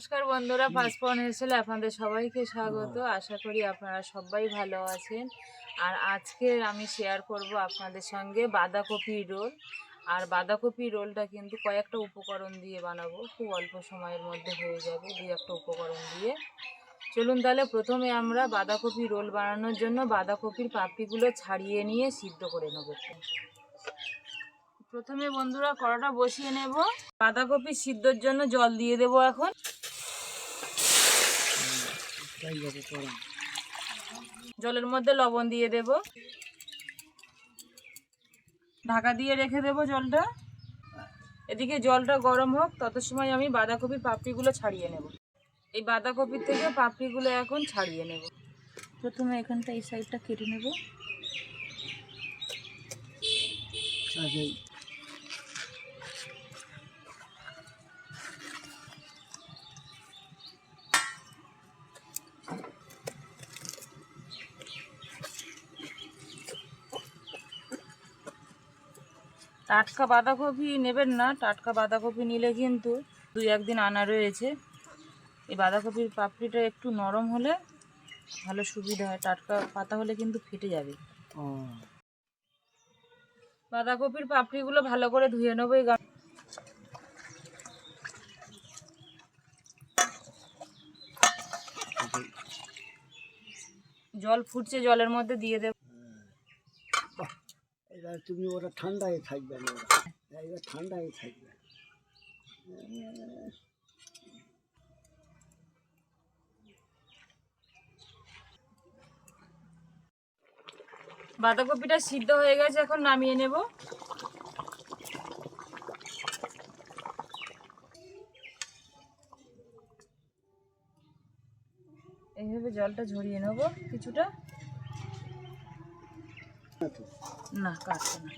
নমস্কার বন্ধুরা পাঁচপন হেসেলে আপনাদের সবাইকে স্বাগত। আশা করি আপনারা সবাই ভালো আছেন। আর আজকে আমি শেয়ার করব আপনাদের সঙ্গে বাঁধাকপি রোল। আর বাঁধাকপি রোলটা কিন্তু কয়েকটা উপকরণ দিয়ে বানাবো। খুব অল্প সময়ের মধ্যে হয়ে যাবে দুই একটা উপকরণ দিয়ে। চলুন তাহলে প্রথমে আমরা বাঁধাকপি রোল বানানোর জন্য বাঁধাকপির পাপড়িগুলো ছাড়িয়ে নিয়ে সিদ্ধ করে নেব। প্রথমে বন্ধুরা কড়াটা বসিয়ে নেব। বাঁধাকপি সিদ্ধর জন্য জল দিয়ে দেবো এখন। জলের মধ্যে লবণ দিয়ে দেব। ঢাকা দিয়ে রেখে দেব জলটা। এদিকে জলটা গরম হোক, তত সময় আমি বাঁধাকপির পাপড়িগুলো ছাড়িয়ে নেব। এই বাঁধাকপির থেকে পাপড়িগুলো এখন ছাড়িয়ে নেব। প্রথমে এখানটা এই সাইডটা কেটে নেব। টাটকা বাঁধাকপি নেবেন না টাটকা বাঁধাকপি নিলে কিন্তু দুই একদিন আনা রয়েছে। এই বাঁধাকপির পাপড়িটা একটু নরম হলে ভালো সুবিধা হয় টাটকা পাতা হলে কিন্তু ফেটে যাবে। বাঁধাকপির পাপড়িগুলো ভালো করে ধুয়ে নেব এই জল ফুটছে জলের মধ্যে দিয়ে দেব। তুমি ওরা ঠান্ডায় থাকবে না। ওরা এবার ঠান্ডায় থাকবে। বাঁধাকপিটা সিদ্ধ হয়ে গেছে এখন নামিয়ে নেব। এইভাবে জলটা ঝরিয়ে নেব কিছুটা। না কাটছে না।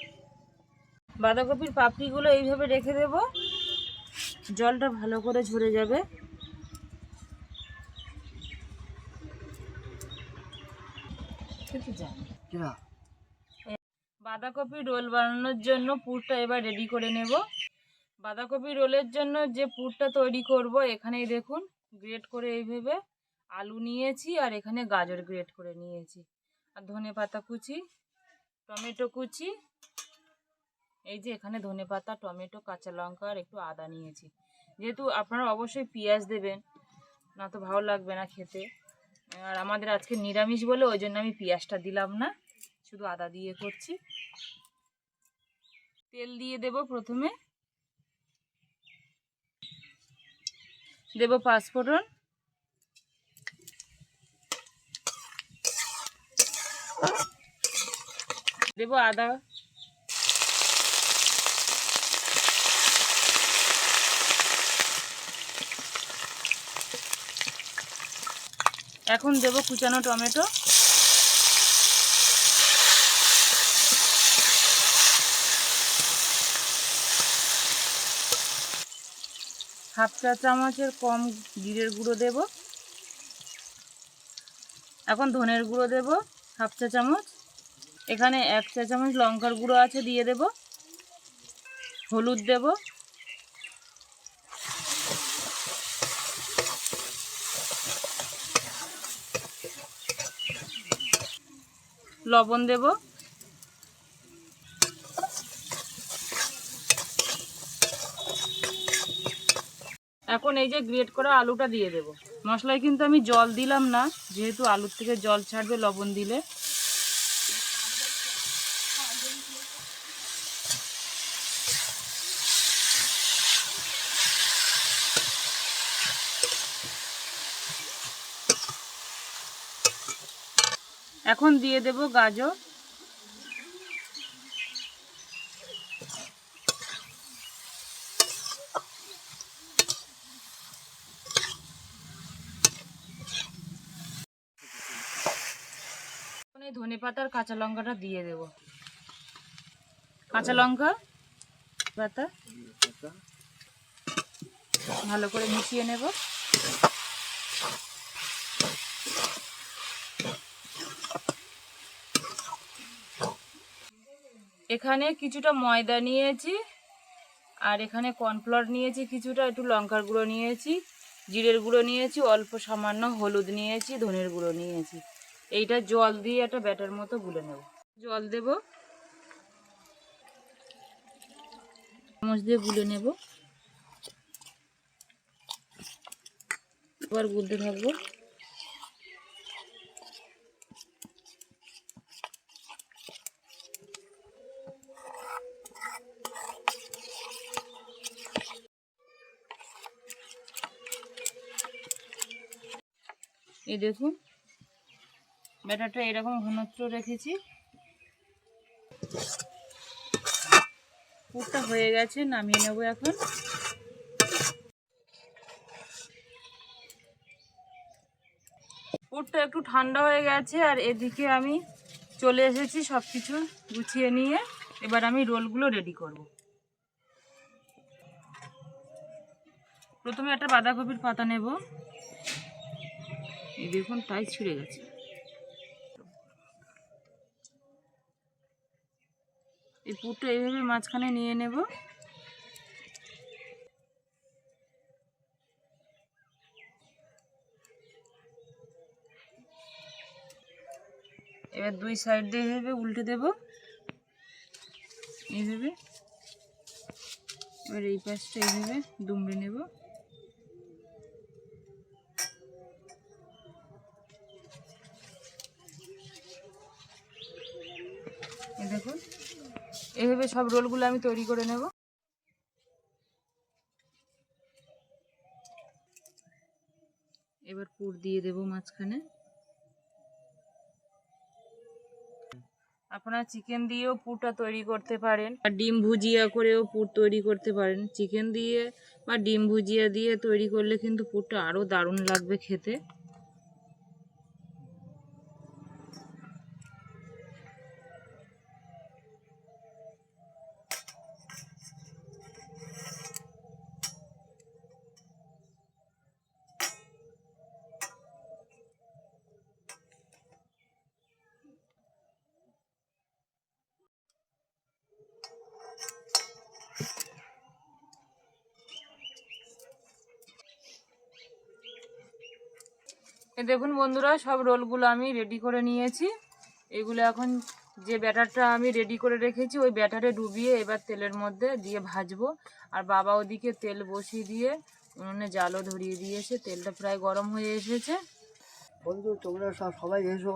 বাঁধাকপির পাপড়িগুলো এইভাবে রেখে দেব। জলটা ভালো করে ঝরে যাবে। বাঁধাকপি রোল বানানোর জন্য পুরটা এবার রেডি করে নেব। বাঁধাকপি রোলের জন্য যে পুরটা তৈরি করব এখানেই দেখুন গ্রেট করে এইভাবে আলু নিয়েছি আর এখানে গাজর গ্রেট করে নিয়েছি। আর ধনে পাতা কুচি। টমেটো কুচি। এই যে এখানে ধনে পাতা, টমেটো, কাঁচা লঙ্কা আর একটু আদা নিয়েছি। যেহেতু আপনারা অবশ্যই পেঁয়াজ দেবেন, না তো ভালো লাগবে না খেতে। আর আমাদের আজকে নিরামিষ বলে ওই জন্য আমি পেঁয়াজটা দিলাম না, শুধু আদা দিয়ে করছি। তেল দিয়ে দেব প্রথমে। দেব পাঁচফোড়ন। দেব আদা। এখন দেব কুচানো টমেটো। হাফ চা চামচের কম জিরের গুঁড়ো দেব। এখন ধনের গুঁড়ো দেব, হাফ চা চামচ। এখানে এক চা চামচ লঙ্কার গুঁড়ো আছে, দিয়ে দেব। হলুদ দেব। লবণ দেব। এখন এই যে গ্রেট করা আলুটা দিয়ে দেব। মশলায় কিন্তু আমি জল দিলাম না, যেহেতু আলুর থেকে জল ছাড়বে লবণ দিলে। এখন দিয়ে দেব গাজর। ধনে পাতার কাঁচা লঙ্কাটা দিয়ে দেব। কাঁচা লঙ্কা পাতা, ভালো করে মিশিয়ে নেব। এখানে কিছুটা ময়দা নিয়েছি আর এখানে কর্নফ্লাওয়ার নিয়েছি কিছুটা, একটু লঙ্কার গুঁড়ো নিয়েছি, জিরের গুঁড়ো নিয়েছি, অল্প সামান্য হলুদ নিয়েছি, ধনের গুঁড়ো নিয়েছি। এইটা জল দিয়ে একটা ব্যাটার মতো গুলে নেব। জল দেব। চামচ দিয়ে গুলে নেব। এবার গুলতে থাকব। এই দেখুন। ব্যাটারটা এরকম ঘনত্ব রেখেছি। পুরটা হয়ে গেছে, নামিয়ে নেব এখন। পুরটা একটু ঠান্ডা হয়ে গেছে, আর এদিকে আমি চলে এসেছি সব কিছু গুছিয়ে নিয়ে। এবার আমি রোলগুলো রেডি করব। প্রথমে একটা বাঁধাকপির পাতা নেব। দেখুন, তাই ছিঁড়ে গেছে। এই পুরটা এইভাবে মাঝখানে নিয়ে নেব। এবার দুই সাইড দিয়ে এইভাবে উল্টে দেব। এইভাবে। এবার এই পাশটা এইভাবে দুমড়ে নেব। দেখুন। এইভাবে সব রোলগুলো আমি তৈরি করে নেব। এবার পুর দিয়ে দেব মাঝখানে। আপনারা চিকেন দিয়েও পুরটা তৈরি করতে পারেন আর ডিম ভুজিয়া করেও পুর তৈরি করতে পারেন। চিকেন দিয়ে বা ডিম ভুজিয়া দিয়ে তৈরি করলে কিন্তু পুরটা আরও দারুণ লাগবে খেতে। দেখুন বন্ধুরা সব রোলগুলো আমি রেডি করে নিয়েছি। এগুলো এখন যে ব্যাটারটা আমি রেডি করে রেখেছি ওই ব্যাটারে ডুবিয়ে এবার তেলের মধ্যে দিয়ে ভাজবো। আর বাবা ওদিকে তেল বসিয়ে দিয়ে উনুনে জালও ধরিয়ে দিয়েছে তেলটা প্রায় গরম হয়ে এসেছে। বন্ধু তোমরা সব সবাই এসো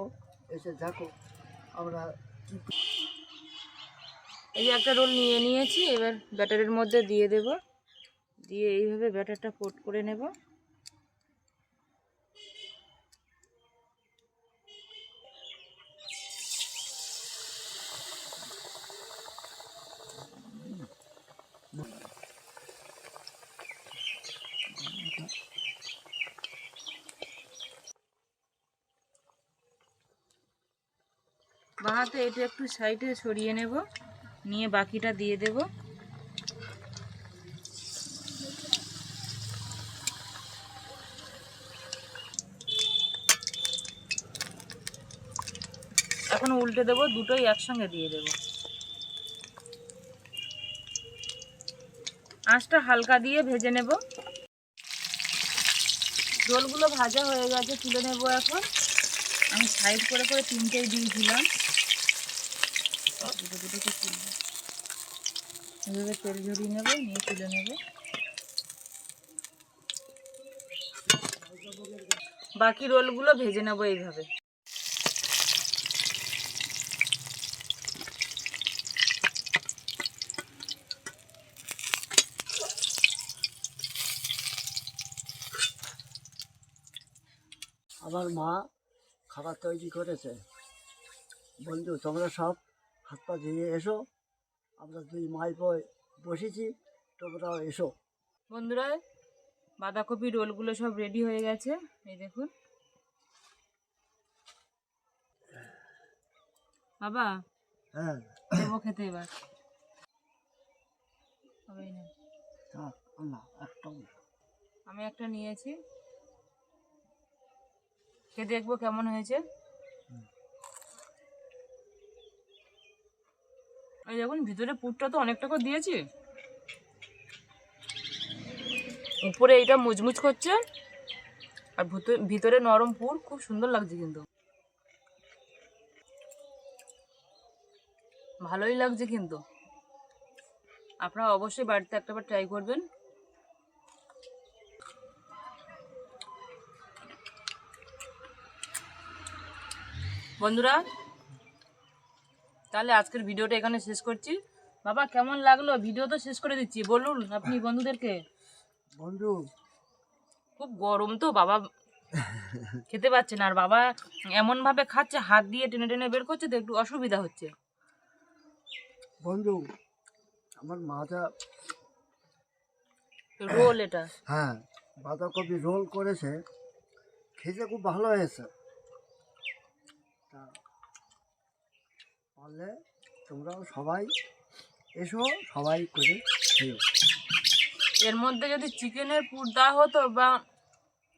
এসে দেখো আমরা এই একটা রোল নিয়ে নিয়েছি এবার ব্যাটারের মধ্যে দিয়ে দেব। দিয়ে এইভাবে ব্যাটারটা কোট করে নেব। বাহাতে এটা একটু সাইডে সরিয়ে নেব, নিয়ে বাকিটা দিয়ে দেব। এখন উল্টে দেব, দুটোই একসঙ্গে দিয়ে দেব। আঁচটা হালকা দিয়ে ভেজে নেব। রোলগুলো ভাজা হয়ে গেছে, তুলে নেব এখন। আমি সাইড করে করে তিনটেই দিয়েছিলাম দুটো দুটোকে তুলবো এভাবে তেল ঝরিয়ে নেব, নিয়ে তুলে নেব। বাকি রোলগুলো ভেজে নেব এইভাবে। আমার মা খাবার তৈরি করেছে। বন্ধু, তোমরা সব হাত পা ধুয়ে এসো। আমরা দুই মাই বসেছি। তোমরাও এসো। বন্ধুরা বাঁধাকপি রোলগুলো সব রেডি হয়ে গেছে। এই দেখুন। বাবা হ্যাঁ। দেবো খেতে এবার। আমি একটা নিয়েছি। খেয়ে দেখব কেমন হয়েছে। এই দেখুন ভিতরে পুরটা তো অনেকটা করে দিয়েছি। উপরে এইটা মুচমুচ করছে। আর ভুত- ভিতরে নরম পুর, খুব সুন্দর লাগছে কিন্তু। ভালোই লাগছে কিন্তু। আপনারা অবশ্যই বাড়িতে একটাবার ট্রাই করবেন। বন্ধুরা তাহলে আজকের ভিডিওটা এখানে শেষ করছি। বাবা কেমন লাগল? ভিডিও তো শেষ করে দিচ্ছি। বলুন আপনি বন্ধুদেরকে? বন্ধু। খুব গরম তো বাবা খেতে পাচ্ছে না। আর বাবা এমন ভাবে খাচ্ছে হাত দিয়ে টেনে টেনে বের করছে তো একটু অসুবিধা হচ্ছে। বন্ধু আমার মাথা রোল এটা। হ্যাঁ বাঁধাকপি রোল করেছে। খেতে খুব ভালো হয়েছে। পারলে তোমরাও সবাই এসো সবাই করে খেও এর মধ্যে যদি চিকেনের পুর দেওয়া হতো বা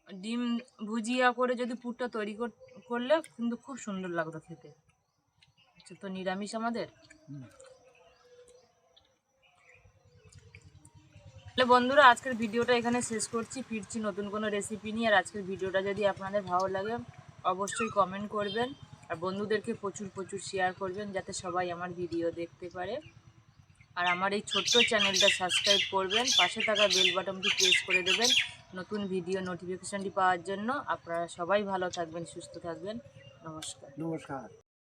ডিম ভুজিয়া করে যদি পুরটা তৈরি কর- করলে কিন্তু খুব সুন্দর লাগতো খেতে। আচ্ছা তো নিরামিষ আমাদের? তাহলে বন্ধুরা আজকের ভিডিওটা এখানে শেষ করছি। ফিরছি নতুন কোনো রেসিপি নিয়ে আর আজকের ভিডিওটা যদি আপনাদের ভালো লাগে অবশ্যই কমেন্ট করবেন। আর বন্ধুদেরকে প্রচুর প্রচুর শেয়ার করবেন যাতে সবাই আমার ভিডিও দেখতে পারে। আর আমার এই ছোট্ট চ্যানেলটা সাবস্ক্রাইব করবেন, পাশে থাকা বেল বাটনটি প্রেস করে দেবেন, নতুন ভিডিও নোটিফিকেশনটি পাওয়ার জন্য। আপনারা সবাই ভালো থাকবেন, সুস্থ থাকবেন। নমস্কার। নমস্কার।